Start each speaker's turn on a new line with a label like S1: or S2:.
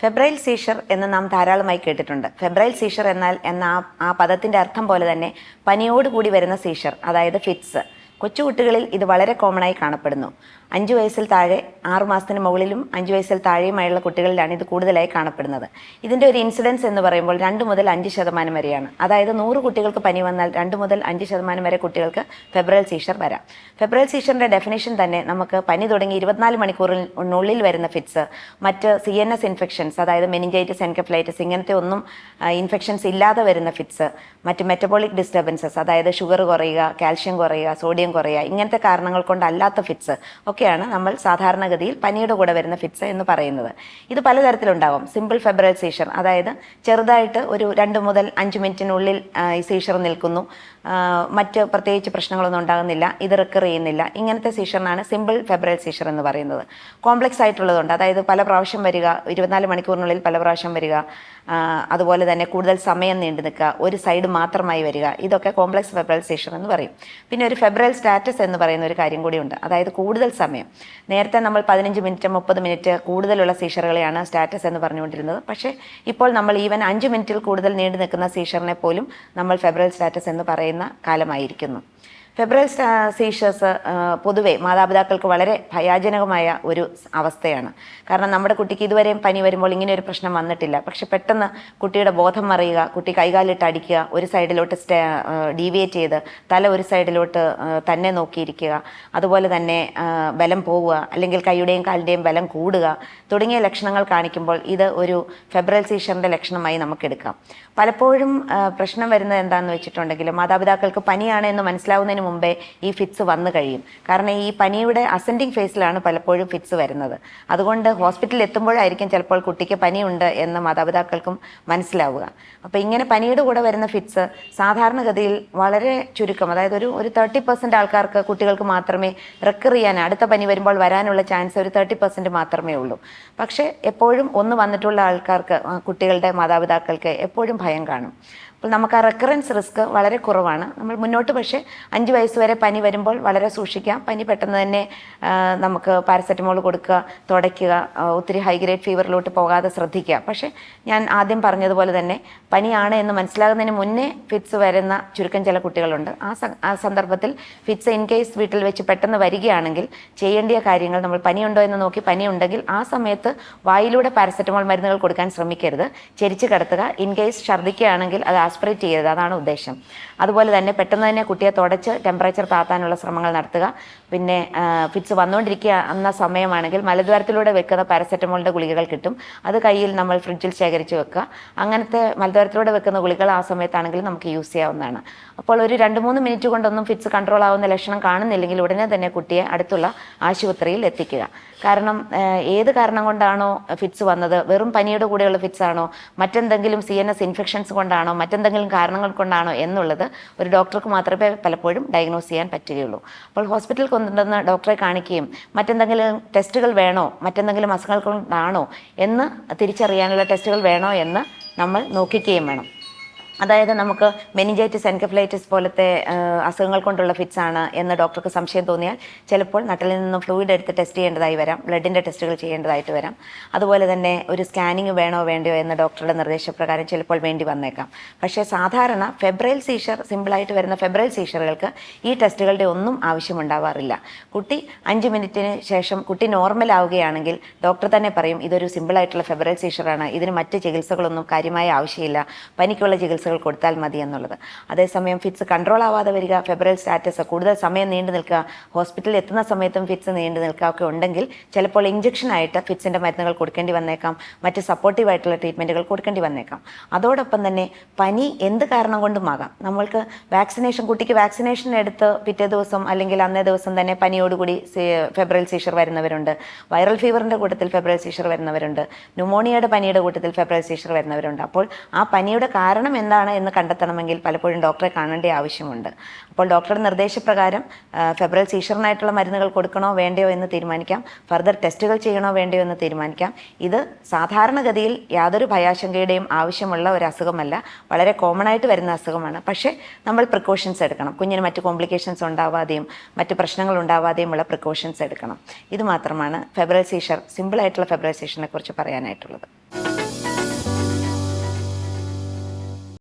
S1: Febrile seizure എന്ന് നാം ധാരാളമായി കേട്ടിട്ടുണ്ട്. ഫെബ്രൈൽ സീഷർ എന്നാൽ എന്ന ആ പദത്തിന്റെ അർത്ഥം പോലെ തന്നെ പനിയോടുകൂടി വരുന്ന സീഷർ അതായത് ഫിറ്റ്സ്. കൊച്ചുകുട്ടികളിൽ ഇത് വളരെ കോമണായി കാണപ്പെടുന്നു. അഞ്ച് വയസ്സിൽ താഴെ ആറു മാസത്തിന് മുകളിലും അഞ്ച് വയസ്സിൽ താഴെയുമായുള്ള കുട്ടികളിലാണ് ഇത് കൂടുതലായി കാണപ്പെടുന്നത്. ഇതിന്റെ ഒരു ഇൻസിഡൻസ് എന്ന് പറയുമ്പോൾ രണ്ട് മുതൽ അഞ്ച് ശതമാനം വരെയാണ്. അതായത് നൂറ് കുട്ടികൾക്ക് പനി വന്നാൽ രണ്ട് മുതൽ അഞ്ച് ശതമാനം വരെ കുട്ടികൾക്ക് ഫെബ്രൽ സീഷർ വരാം. ഫെബ്രൽ സീഷറിന്റെ ഡെഫിനേഷൻ തന്നെ നമുക്ക് പനി തുടങ്ങി ഇരുപത്തിനാല് മണിക്കൂറിനുള്ളിൽ വരുന്ന ഫിറ്റ്സ് മറ്റ് സി എൻ എസ് ഇൻഫെക്ഷൻസ് അതായത് മെനിഞ്ചൈറ്റിസ് എൻകഫ്ലൈറ്റിസ് ഇങ്ങനത്തെ ഒന്നും ഇൻഫെക്ഷൻസ് ഇല്ലാതെ വരുന്ന ഫിറ്റ്സ് മറ്റ് മെറ്റബോളിക് ഡിസ്റ്റർബൻസസ് അതായത് ഷുഗർ കുറയുക കാൽഷ്യം കുറയുക സോഡിയം കുറയുക ഇങ്ങനത്തെ കാരണങ്ങൾ കൊണ്ടല്ലാത്ത ഫിറ്റ്സ് ഒക്കെയാണ് നമ്മൾ സാധാരണഗതിയിൽ പനിയുടെ കൂടെ വരുന്ന ഫിറ്റ്സ് എന്ന് പറയുന്നത്. ഇത് പലതരത്തിലുണ്ടാവും. സിമ്പിൾ ഫെബ്രൽ സീഷർ അതായത് ചെറുതായിട്ട് ഒരു രണ്ട് മുതൽ അഞ്ച് മിനിറ്റിനുള്ളിൽ ഈ സീഷർ നിൽക്കുന്നു. മറ്റ് പ്രത്യേകിച്ച് പ്രശ്നങ്ങളൊന്നും ഉണ്ടാകുന്നില്ല. ഇത് റിക്കർ ചെയ്യുന്നില്ല. ഇങ്ങനത്തെ സീഷറിനാണ് സിമ്പിൾ ഫെബ്രൽ സീഷർ എന്ന് പറയുന്നത്. കോംപ്ലക്സ് ആയിട്ടുള്ളതുണ്ട്. അതായത് പല പ്രാവശ്യം വരിക ഇരുപത്തിനാല് മണിക്കൂറിനുള്ളിൽ പല പ്രാവശ്യം വരിക അതുപോലെ തന്നെ കൂടുതൽ സമയം നീണ്ടു നിൽക്കുക ഒരു സൈഡ് മാത്രമായി വരിക ഇതൊക്കെ കോംപ്ലക്സ് ഫെബ്രൽ സീഷർ എന്ന് പറയും. പിന്നെ ഒരു ഫെബ്രൽ സ്റ്റാറ്റസ് എന്ന് പറയുന്ന ഒരു കാര്യം കൂടിയുണ്ട്. അതായത് കൂടുതൽ സമയം. നേരത്തെ നമ്മൾ പതിനഞ്ച് മിനിറ്റ് മുപ്പത് മിനിറ്റ് കൂടുതലുള്ള സീഷറുകളെയാണ് സ്റ്റാറ്റസ് എന്ന് പറഞ്ഞുകൊണ്ടിരുന്നത്. പക്ഷേ ഇപ്പോൾ നമ്മൾ ഈവൻ അഞ്ച് മിനിറ്റിൽ കൂടുതൽ നീണ്ടു നിൽക്കുന്ന സീഷറിനെ പോലും നമ്മൾ ഫെബ്രുവരി സ്റ്റാറ്റസ് എന്ന് പറയുന്ന കാലമായിരിക്കുന്നു. ഫെബ്രൽ സീഷസ് പൊതുവെ മാതാപിതാക്കൾക്ക് വളരെ ഭയാജനകമായ ഒരു അവസ്ഥയാണ്. കാരണം നമ്മുടെ കുട്ടിക്ക് ഇതുവരെയും പനി വരുമ്പോൾ ഇങ്ങനെ ഒരു പ്രശ്നം വന്നിട്ടില്ല. പക്ഷെ പെട്ടെന്ന് കുട്ടിയുടെ ബോധം മറിയുക കുട്ടി കൈകാലിട്ട് അടിക്കുക ഒരു സൈഡിലോട്ട് സ്റ്റേ ഡീവിയേറ്റ് ചെയ്ത് തല ഒരു സൈഡിലോട്ട് തന്നെ നോക്കിയിരിക്കുക അതുപോലെ തന്നെ ബലം പോവുക അല്ലെങ്കിൽ കൈയുടെയും കാലിന്റെയും ബലം കൂടുക തുടങ്ങിയ ലക്ഷണങ്ങൾ കാണിക്കുമ്പോൾ ഇത് ഒരു ഫെബ്രൽ സീഷറിന്റെ ലക്ഷണമായി നമുക്ക് എടുക്കാം. പലപ്പോഴും പ്രശ്നം വരുന്നത് എന്താണെന്ന് വെച്ചിട്ടുണ്ടെങ്കിൽ മാതാപിതാക്കൾക്ക് പനിയാണ് എന്ന് മനസ്സിലാവുന്നതിന് മുമ്പേ ഈ ഫിറ്റ്സ് വന്നു കഴിയും. കാരണം ഈ പനിയുടെ അസെൻഡിങ് ഫേസിലാണ് പലപ്പോഴും ഫിറ്റ്സ് വരുന്നത്. അതുകൊണ്ട് ഹോസ്പിറ്റലിൽ എത്തുമ്പോഴായിരിക്കും ചിലപ്പോൾ കുട്ടിക്ക് പനിയുണ്ട് എന്ന് മാതാപിതാക്കൾക്കും മനസ്സിലാവുക. അപ്പോൾ ഇങ്ങനെ പനിയുടെ കൂടെ വരുന്ന ഫിറ്റ്സ് സാധാരണഗതിയിൽ വളരെ ചുരുക്കം അതായത് ഒരു ഒരു തേർട്ടി പെർസെന്റ് ആൾക്കാർക്ക് കുട്ടികൾക്ക് മാത്രമേ റെക്കർ ചെയ്യാൻ അടുത്ത പനി വരുമ്പോൾ വരാനുള്ള ചാൻസ് ഒരു തേർട്ടി പെർസെന്റ് മാത്രമേ ഉള്ളൂ. പക്ഷേ എപ്പോഴും ഒന്ന് വന്നിട്ടുള്ള ആൾക്കാർക്ക് കുട്ടികളുടെ മാതാപിതാക്കൾക്ക് എപ്പോഴും ഭയം കാണും. അപ്പോൾ നമുക്ക് ആ റെക്കറൻസ് റിസ്ക് വളരെ കുറവാണ്. നമ്മൾ മുന്നോട്ട് പക്ഷേ അഞ്ച് വയസ്സ് വരെ പനി വരുമ്പോൾ വളരെ സൂക്ഷിക്കാം. പനി പെട്ടെന്ന് തന്നെ നമുക്ക് പാരസെറ്റമോൾ കൊടുക്കുക തുടയ്ക്കുക ഒത്തിരി ഹൈ ഗ്രേഡ് ഫീവറിലോട്ട് പോകാതെ ശ്രദ്ധിക്കുക. പക്ഷേ ഞാൻ ആദ്യം പറഞ്ഞതുപോലെ തന്നെ പനിയാണ് എന്ന് മനസ്സിലാകുന്നതിന് മുന്നേ ഫിറ്റ്സ് വരുന്ന ചുരുക്കം ചില കുട്ടികളുണ്ട്. ആ ആ സന്ദർഭത്തിൽ ഫിറ്റ്സ് ഇൻ കേസ് വീട്ടിൽ വെച്ച് പെട്ടെന്ന് വരികയാണെങ്കിൽ ചെയ്യേണ്ടിയ കാര്യങ്ങൾ നമ്മൾ പനിയുണ്ടോ എന്ന് നോക്കി പനി ഉണ്ടെങ്കിൽ ആ സമയത്ത് വായിലൂടെ പാരസെറ്റമോൾ മരുന്നുകൾ കൊടുക്കാൻ ശ്രമിക്കരുത്. ചെരിച്ച് കിടത്തുക. ഇൻ കേസ് ഛർദ്ദിക്കുകയാണെങ്കിൽ അത് ആസ്പിറേറ്റ് ചെയ്യരുത് അതാണ് ഉദ്ദേശം. അതുപോലെ തന്നെ പെട്ടെന്ന് തന്നെ കുട്ടിയെ തുടച്ച് ടെമ്പറേച്ചർ താത്താനുള്ള ശ്രമങ്ങൾ നടത്തുക. പിന്നെ ഫിറ്റ്സ് വന്നുകൊണ്ടിരിക്കുക എന്ന സമയമാണെങ്കിൽ മലദ്വാരത്തിലൂടെ വെക്കുന്ന പാരസെറ്റമോളിന്റെ ഗുളികകൾ കിട്ടും. അത് കയ്യിൽ നമ്മൾ ഫ്രിഡ്ജിൽ ശേഖരിച്ച് വെക്കുക. അങ്ങനത്തെ മലദ്വാരത്തിലൂടെ വെക്കുന്ന ഗുളികൾ ആ സമയത്താണെങ്കിൽ നമുക്ക് യൂസ് ചെയ്യാവുന്നതാണ്. അപ്പോൾ ഒരു രണ്ട് മൂന്ന് മിനിറ്റ് കൊണ്ടൊന്നും ഫിറ്റ്സ് കൺട്രോൾ ആവുന്ന ലക്ഷണം കാണുന്നില്ലെങ്കിൽ ഉടനെ തന്നെ കുട്ടിയെ അടുത്തുള്ള ആശുപത്രിയിൽ എത്തിക്കുക. കാരണം ഏത് കാരണം കൊണ്ടാണോ ഫിറ്റ്സ് വന്നത്? വെറും പനിയുടെ കൂടെയുള്ള ഫിറ്റ്സ് ആണോ? മറ്റെന്തെങ്കിലും സി എൻ എസ് ഇൻഫെക്ഷൻസ് കൊണ്ടാണോ? മറ്റെന്തെങ്കിലും കാരണങ്ങൾ കൊണ്ടാണോ എന്നുള്ളത് ഒരു ഡോക്ടർക്ക് മാത്രമേ പലപ്പോഴും ഡയഗ്നോസ് ചെയ്യാൻ പറ്റുകയുള്ളൂ. അപ്പോൾ ഹോസ്പിറ്റലിൽ കൊണ്ടുവന്ന് ഡോക്ടറെ കാണിക്കുകയും മറ്റെന്തെങ്കിലും ടെസ്റ്റുകൾ വേണോ? മറ്റെന്തെങ്കിലും അസുഖങ്ങൾ കൊണ്ടാണോ? എന്ന് തിരിച്ചറിയാനുള്ള ടെസ്റ്റുകൾ വേണോ എന്ന് നമ്മൾ നോക്കിക്കുകയും വേണം. അതായത് നമുക്ക് മെനിഞ്ചൈറ്റിസ് എൻകഫ്ലൈറ്റിസ് പോലത്തെ അസുഖങ്ങൾ കൊണ്ടുള്ള ഫിറ്റ്സ് ആണ് എന്ന് ഡോക്ടർക്ക് സംശയം തോന്നിയാൽ ചിലപ്പോൾ നട്ടിൽ നിന്ന് ഫ്ലൂയിഡ് എടുത്ത് ടെസ്റ്റ് ചെയ്യേണ്ടതായി വരാം. ബ്ലഡിന്റെ ടെസ്റ്റുകൾ ചെയ്യേണ്ടതായിട്ട് വരാം. അതുപോലെ തന്നെ ഒരു സ്കാനിങ് വേണോ വേണ്ടയോ എന്ന ഡോക്ടറുടെ നിർദ്ദേശപ്രകാരം ചിലപ്പോൾ വേണ്ടി വന്നേക്കാം. പക്ഷേ സാധാരണ ഫെബ്രൈൽ സീഷർ സിമ്പിളായിട്ട് വരുന്ന ഫെബ്രൈൽ സീഷറുകൾക്ക് ഈ ടെസ്റ്റുകളുടെ ഒന്നും ആവശ്യമുണ്ടാവാറില്ല. കുട്ടി അഞ്ച് മിനിറ്റിന് ശേഷം കുട്ടി നോർമൽ ആവുകയാണെങ്കിൽ ഡോക്ടർ തന്നെ പറയും ഇതൊരു സിമ്പിളായിട്ടുള്ള ഫെബ്രൈൽ സീഷറാണ് ഇതിന് മറ്റ് ചികിത്സകളൊന്നും കാര്യമായ ആവശ്യമില്ല. പനിക്കുള്ള ചികിത്സകൾ കൊടുത്താൽ മതി എന്നുള്ളത്. അതേസമയം ഫിറ്റ്സ് കൺട്രോൾ ആവാതെ വരിക ഫെബ്രൽ സ്റ്റാറ്റസ് കൂടുതൽ സമയം നീണ്ടു നിൽക്കുക ഹോസ്പിറ്റലിൽ എത്തുന്ന സമയത്തും ഫിറ്റ്സ് നീണ്ടു നിൽക്കുക ഒക്കെ ഉണ്ടെങ്കിൽ ചിലപ്പോൾ ഇഞ്ചക്ഷൻ ആയിട്ട് ഫിറ്റ്സിന്റെ മരുന്നുകൾ കൊടുക്കേണ്ടി വന്നേക്കാം മറ്റ് സപ്പോർട്ടീവ് ആയിട്ടുള്ള ട്രീറ്റ്മെന്റുകൾ കൊടുക്കേണ്ടി വന്നേക്കാം. അതോടൊപ്പം തന്നെ പനി എന്ത് കാരണം കൊണ്ടുമാകാം? നമ്മൾക്ക് വാക്സിനേഷൻ കുട്ടിക്ക് വാക്സിനേഷൻ എടുത്ത് പിറ്റേ ദിവസം അല്ലെങ്കിൽ അന്നേ ദിവസം തന്നെ പനിയോടുകൂടി ഫെബ്രൽ സീഷർ വരുന്നവരുണ്ട്. വൈറൽ ഫീവറിന്റെ കൂട്ടത്തിൽ ഫെബ്രൽ സീഷർ വരുന്നവരുണ്ട്. ന്യൂമോണിയയുടെ പനിയുടെ കൂട്ടത്തിൽ ഫെബ്രൽ സീഷർ വരുന്നവരുണ്ട്. അപ്പോൾ ആ പനിയുടെ കാരണം എന്താണ് എന്ന് കണ്ടെത്തണമെങ്കിൽ പലപ്പോഴും ഡോക്ടറെ കാണേണ്ട ആവശ്യമുണ്ട്. അപ്പോൾ ഡോക്ടറുടെ നിർദ്ദേശപ്രകാരം ഫെബ്രൽ സീഷറിനായിട്ടുള്ള മരുന്നുകൾ കൊടുക്കണോ വേണ്ടയോ എന്ന് തീരുമാനിക്കാം. ഫർദർ ടെസ്റ്റുകൾ ചെയ്യണോ വേണ്ടയോ എന്ന് തീരുമാനിക്കാം. ഇത് സാധാരണഗതിയിൽ യാതൊരു ഭയാശങ്കയുടെയും ആവശ്യമുള്ള ഒരു അസുഖമല്ല. വളരെ കോമൺ ആയിട്ട് വരുന്ന അസുഖമാണ്. പക്ഷേ നമ്മൾ പ്രിക്കോഷൻസ് എടുക്കണം. കുഞ്ഞിന് മറ്റ് കോംപ്ലിക്കേഷൻസ് ഉണ്ടാവാതെയും മറ്റ് പ്രശ്നങ്ങൾ ഉണ്ടാവാതെയും ഉള്ള പ്രിക്കോഷൻസ് എടുക്കണം. ഇത് മാത്രമാണ് ഫെബ്രൽ സീഷർ സിമ്പിളായിട്ടുള്ള ഫെബ്രൽ സീഷറിനെ കുറിച്ച് പറയാനായിട്ടുള്ളത്.